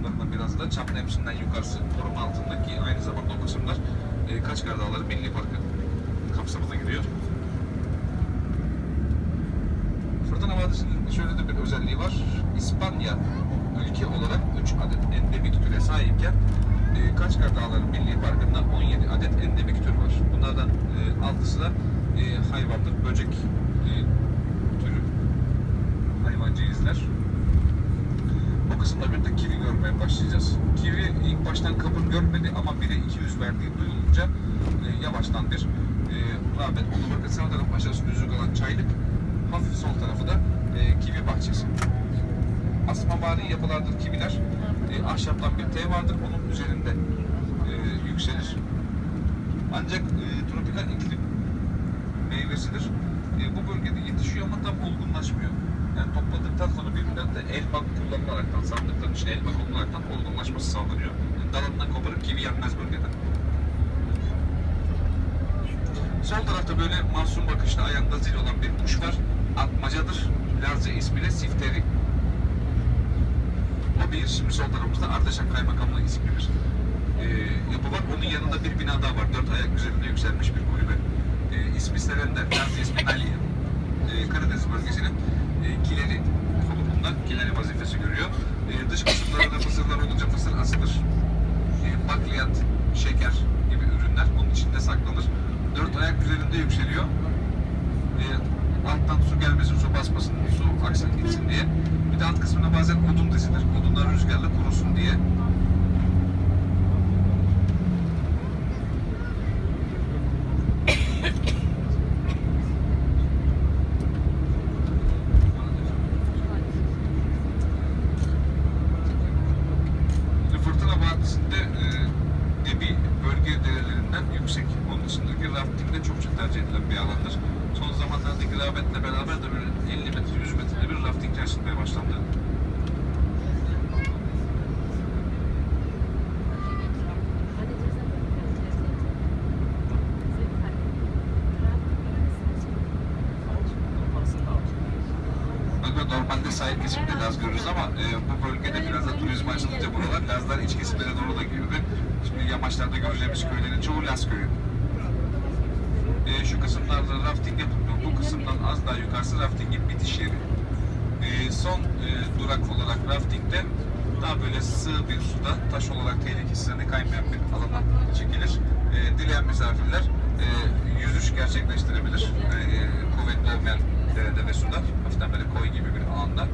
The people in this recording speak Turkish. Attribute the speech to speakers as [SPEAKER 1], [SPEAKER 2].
[SPEAKER 1] kısımlarından biraz da Çamlıhemşin'den yukarısı koruma altındaki aynı zamanda o kısımlar e, Kaçkar Dağları Milli Parkı kapsamına giriyor. Fırtına Vadisi'nin şöyle de bir özelliği var. İspanya ülke olarak 3 adet endemik türe sahipken e, Kaçkar Dağları Milli Parkı'nda 17 adet endemik tür var. Bunlardan e, 6'sı da e, hayvandır, böcek e, türü hayvancı izler. Bu kısımda bir de kivi görmeye başlayacağız. Kivi ilk baştan kabul görmedi ama 1'e 200 verdiği duyulunca e, yavaştan bir e, rağbet oldu. Bakın sağ taraf aşağısı düzlük olan çaylık, hafif sol tarafı da e, kivi bahçesi. Asmavari yapılardır kiviler. E, ahşaptan bir T vardır, onun üzerinde e, yükselir. Ancak e, tropikal iklim meyvesidir. E, bu bölgede yetişiyor ama tam olgunlaşmıyor. Yani topladıktan sonra birbirinden de elma kullanılaraktan, sandıkların içine elma konularaktan olgunlaşması sağlanıyor. Dalından koparıp kivi yenmez bölgede. Sol tarafta böyle masum bakışlı ayağında zil olan bir kuş var. Atmacadır. Lazca ismiyle Sifteri. O bir. Şimdi sol tarafımızda Ardeşen Kaymakamlığı isimli bir e, yapı var. Onun yanında bir bina daha var. Dört ayak üzerinde yükselmiş bir kulübe. E, ismi Selender. Lazca ismi Aliye. E, Karadeniz bölgesinin e, kileri konumunda kileri vazifesi görüyor. E, dış kısımlarda mısırlar olunca mısır asılır. E, bakliyat, şeker gibi ürünler bunun içinde saklanır. Dört ayak üzerinde yükseliyor. E, alttan su gelmesin, su basmasın, su aksın gitsin diye. Bir de alt kısmına bazen odun dizilir. Odunlar rüzgarla kurusun diye. Şimdi Fırtına Vadisi'nde e, debi bölge derelerinden yüksek. Onun rafting de çokça tercih edilen bir alandır. Son zamanlarda gırabetle beraber de böyle 50 metre, 100 metrede bir rafting açılmaya başlandı. Normalde sahil kesimde Laz görürüz ama e, bu bölgede biraz da turizm açılınca buralar Lazlar iç kesimlere doğru da girdi. Şimdi yamaçlarda göreceğimiz köylerin çoğu Laz köyü. E, şu kısımlarda rafting yapılıyor. Bu kısımdan az daha yukarısı raftingin bitiş yeri. E, son e, durak olarak raftingde daha böyle sığ bir suda taş olarak tehlikesizliğine kaymayan bir alana çekilir. E, dileyen misafirler e, yüzüş gerçekleştirebilir. E, kuvvetli olmayan derede ve suda. Hafiften böyle koy gibi bir alanda.